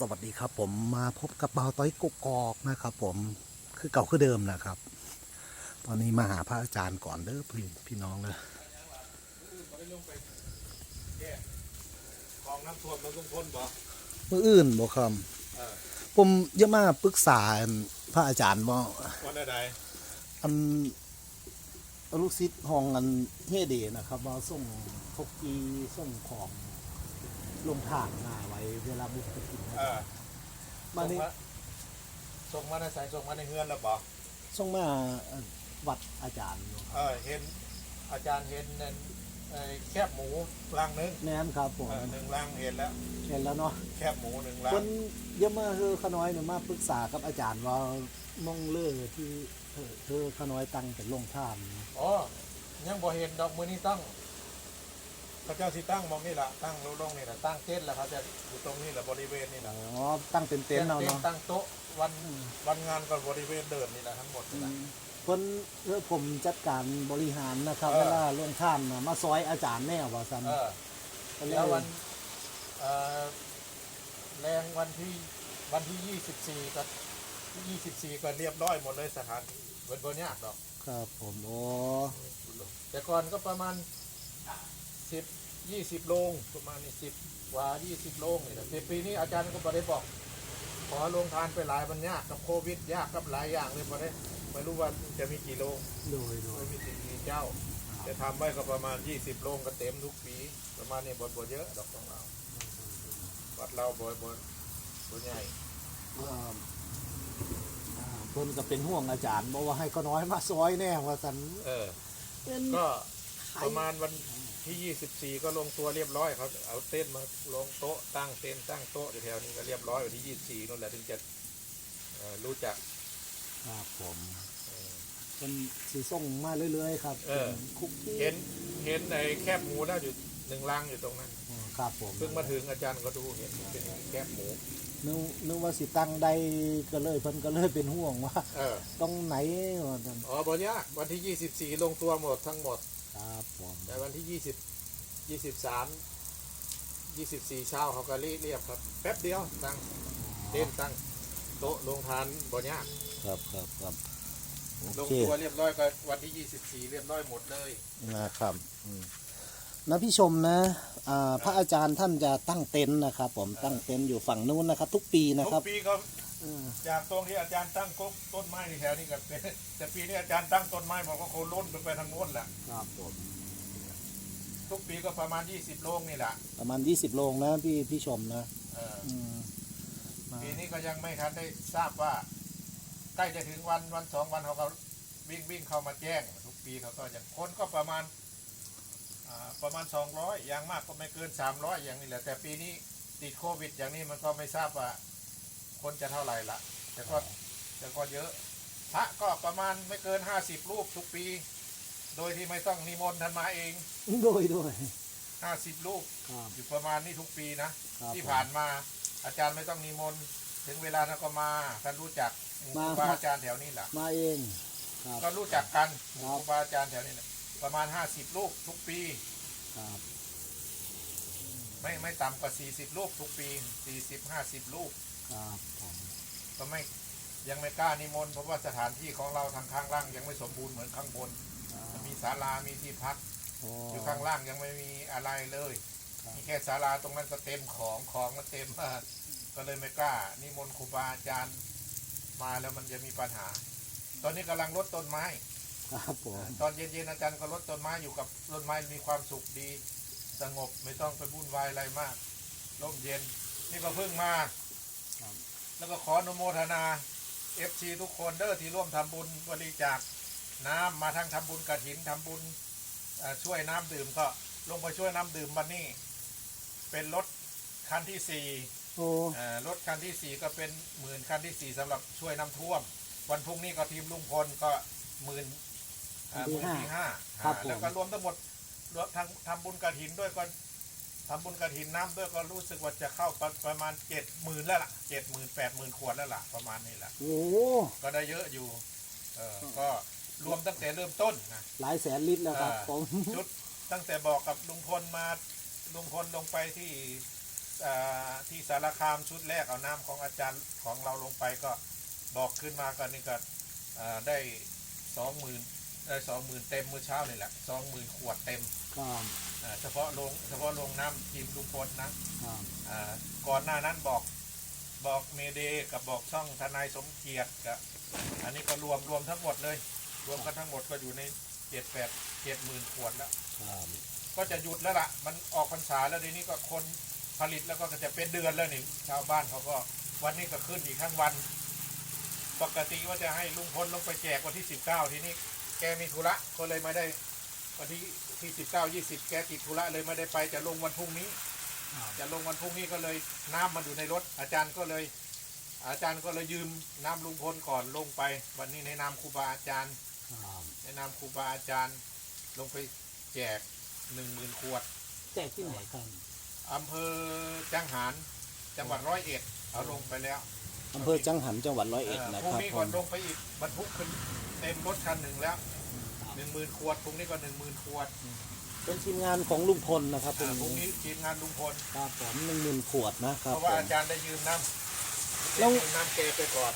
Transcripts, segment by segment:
สวัสดีครับผมมาพบกับเบาวต้อยกกอกนะครับ ผมคือเก่าคือเดิมนะครับ ตอนนี้มาหาพระอาจารย์ก่อนเด้อพี่พี่น้องเลยของน้ำท่วมมันต้องพ้นบ่มื่ออื่นบอกคเออำผมเยอะมากปรึกษาพระอาจารย์ว่าวันใดอันลูกศิษย์ห้องอันเฮเดนะครับว่าส่งทกกีส่งของ ลงทางหน้าไว้เวลาบุกไปกินๆเออมาส่งนี่มาส่งมาในสายส่งมาในเฮือนแล้วบ่ส่งมาวัดอาจารย์เออเห็นอาจารย์เห็นนั่นไอ้แคบหมูลังหนึงแม่นครับผมเออหนึ่งลังเห็นแล้ว เห็นแล้วเนาะแคบหมูหนึ่งลัคงนเยอะมากคือขน้อยเนี่ยมาปรึกษากับอาจารย์ว่ามองเลือที่เธอเธอขน้อยตั้งเป็นโรงทาน อ๋อยังบ่เห็นดอกมือนี้ตั้ง พระเจ้าสิตั้งมองนี่ล่ะตั้งลงๆนี่ล่ะตั้งเต็นท์แล้วเขาจะอยู่ตรงนี้แหละบริเวณนี่อ๋ล่ะอตั้งเป็นเต็นท์เอาเนาะตั้งโต๊ะวันวันงานก็บริเวณเดินนี่แหละทั้งหมดนี่ล่ะคนเออผมจัดการบริหารนะครับเออเวลาโรงทานน่ะมาซอยอาจารย์แน่ว่าซันเออก็เลยแล้ววันเอ่อแรงวันที่วันที่ยี่สิบสี่ก็ยี่สิบสี่ก็เรียบร้อยหมดเลยสถานที่เบิดบนยากดอก ครับผมโอ้แต่ก่อนก็ประมาณ สิบยี่สิบโรงประมาณนี้สิบกว่ายี่สิบโรงนี่แหละแต่ปีนี้อาจารย์ก็บอได้บอก ขอลงทานไปหลายมันยากกับโควิด ยากกับหลายอย่างเลยบอได้ไม่รู้ว่าจะมีกี่โรงโดยโดยไม่มีกี่เจ้า จะทำไว้ก็ประมาณยี่สิบโรงก็เต็มทุกปี ประมาณนี้บดบดเยอะดอกของเราวัดเราบดบดบดใหญ่เอ่ออ่าเพิ่นก็เป็นห่วงอาจารย์บอกว่าให้ก็น้อยมาซอยแน่ว่าซันเออเป็นก็ประมาณวัน ที่ยี่สิบสี่ก็ลงตัวเรียบร้อยเขาเอาเต้นท์มาลงโต๊ะตั้งเต้นท์ตั้งโต๊ะอยู่แถวนี้ก็เรียบร้อยวันที่ยี่สิบสี่นั่นแหละถึงจะเอ่อรู้จักครับผมเออเป็นสีส่งมาเรื่อยๆครับเออเป็นคุกกี้เห็นเห็นในแคบหมูแล้วอยู่หนึ่งลังอยู่ตรงนั้นอ๋อครับผมเพิ่งมาถึงอาจารย์ก็ดูเห็นเป็นแคบหมู นึกนึกว่าสิตั้งได้ก็เลยเพิ่นก็เลยเป็นห่วงว่าเออตรงไหนว่าซั่นอ๋อบอยากวันที่ยี่สิบสี่ลงตัวหมดทั้งหมด ครับผมแต่วันที่ยี่สิบยี่สิบสามยี่สิบสี่เช้าเขาก็เรียบครับ แป๊บเดียวตั้งเต้นตั้งโต๊ะลงทานบอยากครับครับครับลโองเคตัวเรียบร้อยก็วันที่ยี่สิบสี่เรียบร้อยหมดเลยนะครับอืมนะพี่ชมนะอ่า พระอาจารย์ท่านจะตั้งเต็นท์นะครับ ผมตั้งเต็นท์อยู่ฝั่งนู้นนะครับ ทุกปีนะคทุรับ กปีก็อืมจากตรงที่อาจารย์ตั้งก๊กต้นไม้ในแถวนี้กันเป็นแต่ปีนี้อาจารย์ตั้งต้นไม้บอกว่าเขาล้นไปทางโน้นแหละครับผมทุกปีก็ประมาณยี่สิบโรงนี่แหละประมาณ 20 โลงนะพี่พี่ชมนะเอออืมมาปีนี้ก็ยังไม่ทันได้ทราบว่า ใกล้จะถึงวันวันสองวันเขาก็วิ่งวิ่งเข้ามาแจ้ง ทุกปีเขาก็ยังคนก็ประมาณอ่า ประมาณสองร้อยอย่างมากก็ไม่เกินสามร้อยอย่างนี้แหละ แต่ปีนี้ติดโควิด อย่างนี้มันก็ไม่ทราบว่าคนจะเท่าไหร่ละแต่ก็แต่ก็เยอะพระก็ประมาณไม่เกินห้าสิบรูปทุกปี โดยที่ไม่ต้องนิมนต์ท่านมาเอง โดยด้วยห้าสิบรูปครับอยู่ประมาณนี้ทุกปีนะ ครับที่ผ่านมาอาจารย์ไม่ต้องนิมนต์ถึงเวลาท่านก็มาท่านรู้จักหมู่มาครูบาอาจารย์แถวนี้แหละมาเองครับ ก็รู้จักกันหมู่ครับครูบาอาจารย์แถวนี้แหละ ประมาณห้าสิบลูกทุกปี ครับไม่ไม่ต่ำกว่าสี่สิบลูกทุกปีสี่สิบห้าสิบลูกครับผมก็ไม่ยังไม่กล้านิมนต์เพราะว่าสถานที่ของเราทางข้างล่างยังไม่สมบูรณ์เหมือนข้างบนอ่ามีศาลามีที่พักโอ้อยู่ข้างล่างยังไม่มีอะไรเลยครับมีแค่ศาลาตรงนั้นก็เต็มของของก็เต็มก็เลยไม่กล้า นิมนต์ครูบาอาจารย์มาแล้วมันจะมีปัญหา ตอนนี้กำลังลดต้นไม้ ครับผมตอนเย็นๆอาจารย์ก็ลดต้นไม้อยู่กับต้นไม้มีความสุขดี สงบไม่ต้องไปวุ่นวายอะไรมากร่มเย็น นี่ก็เพิ่งมาครับแล้วก็ขออนุโมทนาเอฟซีทุกคนเด้อที่ร่วมทำบุญบริจาคน้ำมาทั้งทำบุญกระถินทำบุญเอ่อช่วยน้ำดื่มก็ลงไปช่วยน้ำดื่มวันนี้ เป็นรถคันที่สี่โอ้เอ่อรถคันที่สี่ก็เป็นหมื่นคันที่สี่สำหรับช่วยน้ำท่วม วันพรุ่งนี้ก็ทีมลุงพลก็หมื่น เอ่อหมื่นที่ห้าอ่าแล้วก็รวมทั้งหมดรวมทั้งทำบุญกระถินด้วยก็ทำบุญกระถินน้ำด้วยก็รู้สึกว่าจะเข้าประประมาณเจ็ดหมื่นแล้วล่ะเจ็ดหมื่นแปดหมื่นขวดแล้วล่ะประมาณนี้แหละโอ้ก็ได้เยอะอยู่เออก็รวมตั้งแต่เริ่มต้นนะ หลายแสนลิตรแล้วครับอ่า ผม ชุดตั้งแต่บอกกับลุงพลมาลุงพลลงไปที่อ่าที่สารคามชุดแรกเอาน้ำของอาจารย์ของเราลงไปก็บอกขึ้นมากันนี่ก็อ่าได้สองหมื่น ได้สองหมื่นเต็มเมื่อเช้านี่แหละสองหมื่นขวดเต็มครับอ่าเฉพาะลงเฉพาะลงน้ำทีมลุงพลนะ ครับอ่าก่อนหน้านั้นบอกบอกเมเดกับบอกช่องทนายสมเกียรติกับอันนี้ก็รวมรวมทั้งหมดเลย รวมกันทั้งหมดก็อยู่ในเจ็ดแปดเจ็ดหมื่นขวดแล้ว ครับก็จะหยุดแล้วล่ะ มันออกพรรษาแล้วเดี๋ยวนี้ก็คนผลิตแล้วก็จะเป็นเดือนแล้วนี่ชาวบ้านเขาก็วันนี้ก็ขึ้นอีกทั้งวัน ปกติว่าจะให้ลุงพลลงไปแจกวันที่สิบเก้าทีนี้ แกมีธุระก็เลยไม่ได้วันที่ที่สิบเก้ายี่สิบแกติดธุระเลยไม่ได้ไปจะลงวันพรุ่งนี้ จะลงวันพรุ่งนี้ก็เลยน้ำมันอยู่ในรถ อาจารย์ก็เลย อาจารย์ก็เลยยืมน้ำลุงพลก่อนลงไป วันนี้ในนามครูบาอาจารย์ครับในนามครูบาอาจารย์ ลงไปแจกหนึ่งหมื่นขวด แจกที่ไหนครับอำเภอจังหารจังหวัดร้อยเอ็ดเอาลงไปแล้วอำเภอจังหันจังหวัดร้อยเอ็ดเอ่อนะพรุ่คงรับนี้ผก่อนมลงไปอีกบรรทุกขึ้น เต็มรถคันหนึ่งแล้วหนึ่งหมื่นขวดพรุ่งนี้ก็หนึ่งหมื่นขวดเป็นทีมงานของลุงพลนะครับตรอ่างพรุ่งนี้นี้ทีมงานลุงพล ครับผมหนึ่งหมื่นขวดนะคเพรับราะผว่ามอาจารย์ได้ยืมน้ำแล้วได้ยืมน้ำแกไปก่อน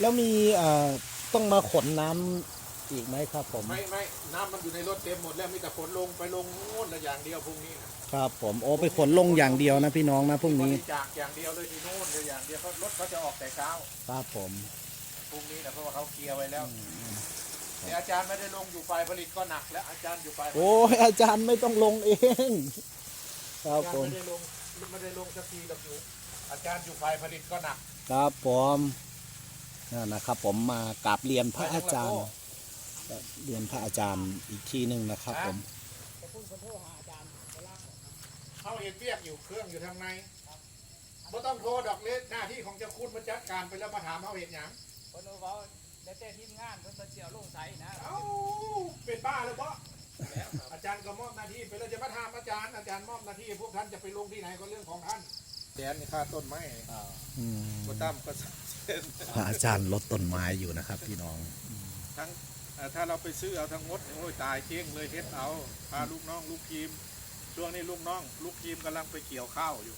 แล้วมีเอ่อต้องมาขนน้ำอีกไหมครับผมไม่ไม่น้ำมันอยู่ในรถเต็มหมดแล้วมีแต่ขนลงไปลงโน่นละอย่างเดียวพรุ่งนี้นะครับผมโอ้ไปขนลงอย่างเดียวนะพี่น้องนะพรุ่งบนี้ริจาคอย่างเดียวเลยที่โน่นเลยอย่างเดียวเพราะรถเขาจะออกแต่เช้า ครับผมพ รุ่งนี้นะเพราะว่าเขาเคลียร์ไว้แล้วแต่อาจารย์ไม่ได้ลงอยู่ฝ่ายผลิตก็หนักแล้วอาจารย์อยู่ฝ่ายผลิตโอ้ยอาจารย์ไม่ต้องลงเอง ครับอาจารผย์ม ไม่ได้ลงไม่ได้ลงสักทีหรอกอยู่อาจารย์อยู่ฝ่ายผลิตก็หนัก ครับผมนั่นนะครับ ผมมากราบเรียนพระอาจารย์เรียนพระอาจารย์อีกทีหนึ่งนะครับ ผม เขาเห็นเรียกอยู่เครื่องอยู่ทางในไม่ต้องโทรดอกเล็กหน้าที่ของเจ้าคุณมาจัดการไปแล้วมาถามเขาเห็นอย่าง คนเอาเว้าได้แต่ทีมงานเพิ่นมาเจียวลงใสนะ เอ้าเป็นบ้าเลยเพราะอาจารย์ก็มอบหน้าที่ไปแล้วจะมาถามอาจารย์อาจารย์มอบหน้าที่พวกท่านจะไปลงที่ไหนก็เรื่องของท่านแดนนี่ค่าต้นไม้อืมก็ตั้มก็เส้นพระอาจารย์ลดต้นไม้อยู่นะครับ พี่น้อง ทั้งเอ่อถ้าเราไปซื้อเอาทั้งหมดโอ้ยตายเจ๊งเลยเฮ็ดเอาพาลูกน้องลูกทีมช่วงนี้ลูกน้อง ลูกทีมกำลังไปเกี่ยวข้าวอยู่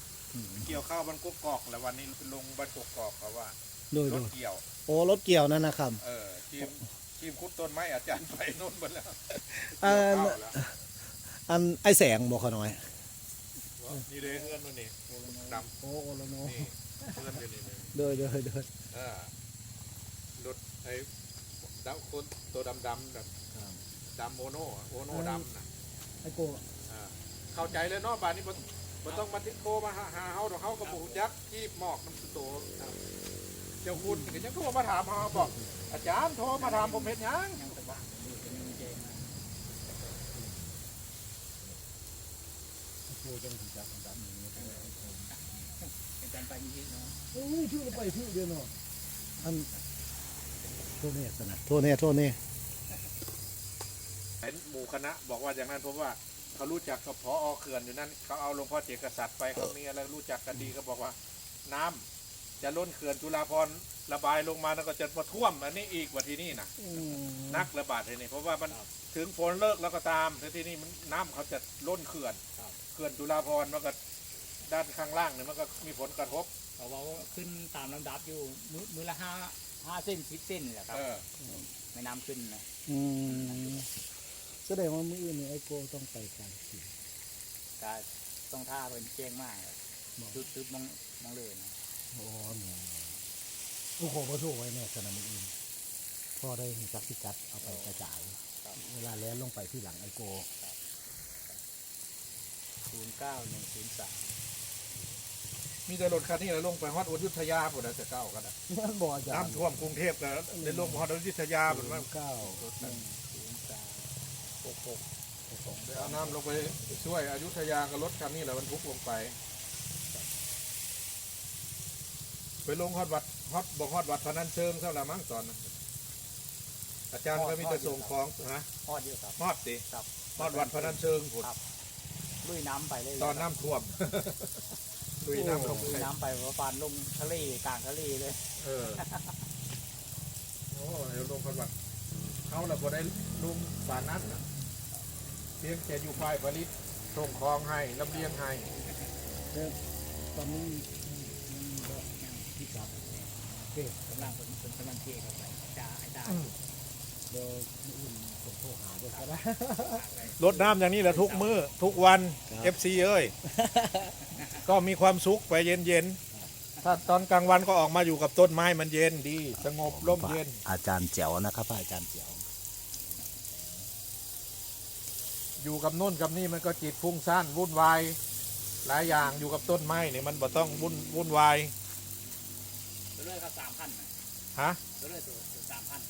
เกี่ยวข้าวบนกกอกแล้ววันนี้ลงบันกกอกเขาว่า ดูรดูถเกี่ยว โอ้รถเกี่ยวนั่นนะครับเออทีมทีมคุดต้นไม้อาจารย์ไปโน่นหมดแล้วเอ่เกี่ยวอข้าวแล้วอันไอแสงบอกเขาหน่อยนี่เลยเพื่อนนู่นนี่ดโอ้โอละโนำนี่เพื่อนอยู่นี่นี่เดินเดินเดินเออรถไอ้ดำคนตัวดำดำแบบดำโมโน่อะโมโน่ดำนะไอโกอ่าเข้าใจเลยเนาะบ้านนี้บ่บ่ต้องมาติดโทรมาหาหาเฮาดอกเฮากับปู่จักจีบหมอกมันสุดโต เจ้าคุณก็จะโทรมาถามเฮาบอก อาจารย์โทรมาถามผมเฮ็ดหยังเป็นการไปยี่เนาะโอ้ยชื่อไปชื่อเดียวเนาะอันโทษเนี่ยสนะโทษเนี่ยโทษเนี่ยเห็นหมู่คณะบอกว่าอย่างนั้นเพราะว่าเขารู้จักกับพอเขื่อนอยู่นั่นเขาเอาหลวงพ่อเจกษัตริย์ไปเขามีอะไรรู้จักกันดีก็บอกว่าน้ำ จะล้นเขื่อนจุฬาภรณ์ระบายลงมาแล้วก็จะมาท่วม อันนี้อีกว่าที่นี่นะอืมนักระบาดทีนี้เพราะว่ามันถึงฝนเลิกแล้วก็ตามแต่ที่นี่มันน้ำเขาจะล้นเขื่อนเขื่อนจุฬาภรณ์มันก็ด้านข้างล่างเนี่ยมันก็มีผลกระทบ เขาว่าขึ้นตามลำดับอยู่มือมือละห้าห้าเส้นสิบเส้นแหละครับเออ ไม่น้ำขึ้นนะอืมแสดงว่ามื้อนี้ไอโกต้องไปการสิก็ต้องท่าเป็นเจ้งมากจุดจุดมองมองเลยนะ โอ้เนี่ยโอ้โหพระโทษไว้แน่สนามอื่นพ่อได้เห็นจักพิกัดเอาไปกระจาย เวลาแล้วลงไปที่หลังไอโกศูนย์เก้าหนึ่งศูนย์สามมีแต่รถคันนี้เราลงไปฮอดอยุธยาปุ่นนะจะเก้ากันนะนั่นบอกอาจารย์น้ำท่วมกรุงเทพกันได้ลงฮอดอยุธยาปุ่นว่าเก้าหนึ่งศูนย์สามหกหกหกสองได้เอาน้ำลงไปช่วยอยุธยากับรถคันนี้แหละบรรทุกลงไป ไปลงฮอดวัดฮอดบอกฮอดวัดพนันเชิงเท่าไหร่มั้งตอนนั้นอาจารย์ก็มีแต่ส่งของฮะทอดเยอะครับฮอดสิครับฮอดวัดพนันเชิงพุ่นครับลุยน้ำไปเลยตอนน้ำท่วมลุยน้ำลงลุยไปน้ำไปเพราะปานลงทะเลกลางทะเลเลย เออโอ้เดี๋ยวลงกันวัดเขาเราบ่ได้ลุงบานนั้นนะเพียงแต่อยู่ฝ่ายผลิตส่งของให้ลำเลียงให้ตอนนี้ พี่กับเทศกำลังคนคนกำลังเทเข้าไปจ่าไอ้จ่าเดี๋ยวอุ่นผมโทรหาด้วยก็ได้รดน้ำอย่างนี้แหละทุกมื้อทุกวันครับ FC เอ้ย ก็มีความสุขไปเย็นๆถ้าตอนกลางวันก็ออกมาอยู่กับต้นไม้มันเย็นดี สงบร่มเย็น อาจารย์แจ๋วนะครับพระอาจารย์แจ๋วอยู่กับนู่นกับนี่มันก็จิตฟุ้งซ่านวุ่นวาย หลายอย่างอยู่กับต้นไม้เนี่ยมันบ่ต้องวุ่นวุ่นวาย ตัวเลือกก็สามพันฮะตัวเลือกตัวสามพัน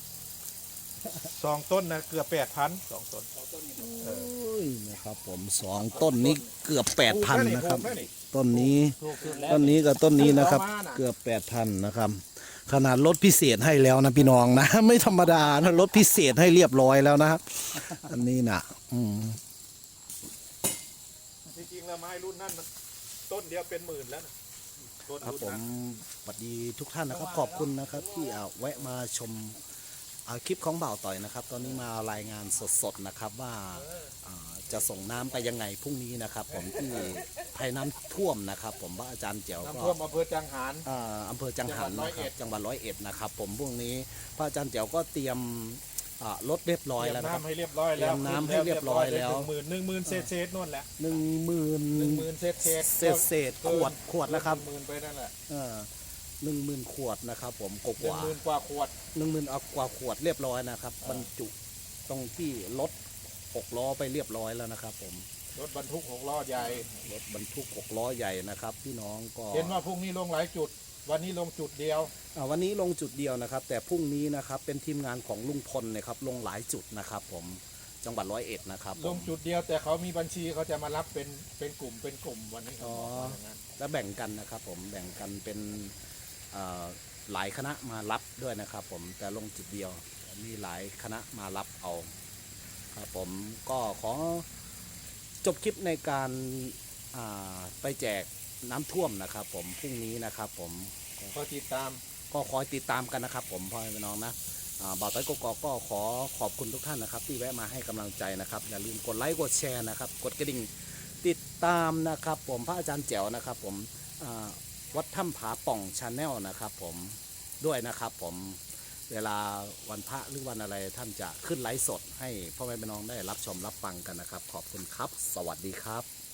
สองต้นนะเกือบแปดพันสองต้นต่อต้นนี่โอ้ยนะครับผมสองต้นนี้เกือบแปดพันนะครับถูกไหมนี่ต้นนี้ถูกสุดแล้วต้นนี้กับต้นนี้นะครับเอามาน่ะเกือบแปดพันนะครับ ขนาดรถพิเศษให้แล้วนะพี่น้องนะ ไม่ธรรมดานะรถพิเศษให้เรียบร้อยแล้วนะครับอันนี้นะอืมจริงๆแล้วไม้รุ่นนั้นมันต้นเดียวเป็นหมื่นแล้วนะต้น ครับรุ่นผมนั้นสวัสดีทุกท่านนะครับ ขอบคุณนะครับที่อ่าแวะมาชมอ่าคลิปของบ่าวต่อยนะครับ ตอนนี้มารายงานสดๆนะครับว่าอ่าจะส่งน้ำไปยังไงพรุ่งนี้นะครับ ผมที่ภัยน้ำท่วมนะครับ ผมว่าอาจารย์เจียวน้ำก็ท่วมอำเภอจังหารอ่าอำเภอจังหันนะครับจังหวัดร้อยเอ็ดจังหวัดร้อยเอ็ดนะครับ ผมพรุ่งนี้พระอาจารย์เจียวก็เตรียม อ่ารถเรียบร้อยเตรียแล้วมนะครับ น้ำให้เรียบร้อยแล้วเตรียมน้ำให้เรียบร้อยแล้ว หนึ่งหมื่นหนึ่งหมื่นเศษเศษๆนู่นแหละหนึ่งหมื่นหนึ่งหมื่นเศษเศษเศษเศษขวดขวดนะครับ หนึ่งหมื่นไปนั่นแหละเออหนึ่งหมื่นขวดนะครับ ผมกหนึ่งว่าหมื่นกว่าขวด หนึ่งหมื่นเอากว่าขวดเรียบร้อยนะครับ อ่า บรรจุตรงที่รถหกล้อไปเรียบร้อยแล้วนะครับ ผมรถบรรทุกหกล้อใหญ่ รถบรรทุกหกล้อใหญ่นะครับ พี่น้องก็เห็นว่าพรุ่งนี้ลงหลายจุด วันนี้ลงจุดเดียว อ่าวันนี้ลงจุดเดียวนะครับ แต่พรุ่งนี้นะครับเป็นทีมงานของลุงพลนะครับลงหลายจุดนะครับ ผมจังหวัดร้อยเอ็ดนะครับผมลงจุดเดียวแต่เขามีบัญชีเขาจะมารับเป็นเป็นกลุ่มเป็นกลุ่มวันนี้เขาบอกว่าอย่างนั้นและแบ่งกันนะครับ ผมแบ่งกันเป็นอ่าหลายคณะมารับด้วยนะครับ ผมแต่ลงจุดเดียวมีหลายคณะมารับเอาครับผมก็ขอจบคลิปในการอ่าไปแจก น้ำท่วมนะครับ ผมพรุ่งนี้นะครับผมก็ติดตาม ก็คอยติดตามกันนะครับ ผมพ่อแม่พี่น้องนะอ่าบ่าวต้อยกกอกก็ขอขอบคุณทุกท่านนะครับ ที่แวะมาให้กำลังใจนะครับ อย่าลืมกดไลค์กดแชร์นะครับ กดกระดิ่งติดตามนะครับ ผมพระอาจารย์แจ๋วนะครับ ผมอ่าวัดถ้ำผาป่องชาแนลนะครับ ผมด้วยนะครับ ผมเวลาวันพระหรือวันอะไรท่านจะขึ้นไลฟ์สด ให้พ่อแม่พี่น้องได้รับชมรับฟังกันนะครับ ขอบคุณครับ สวัสดีครับ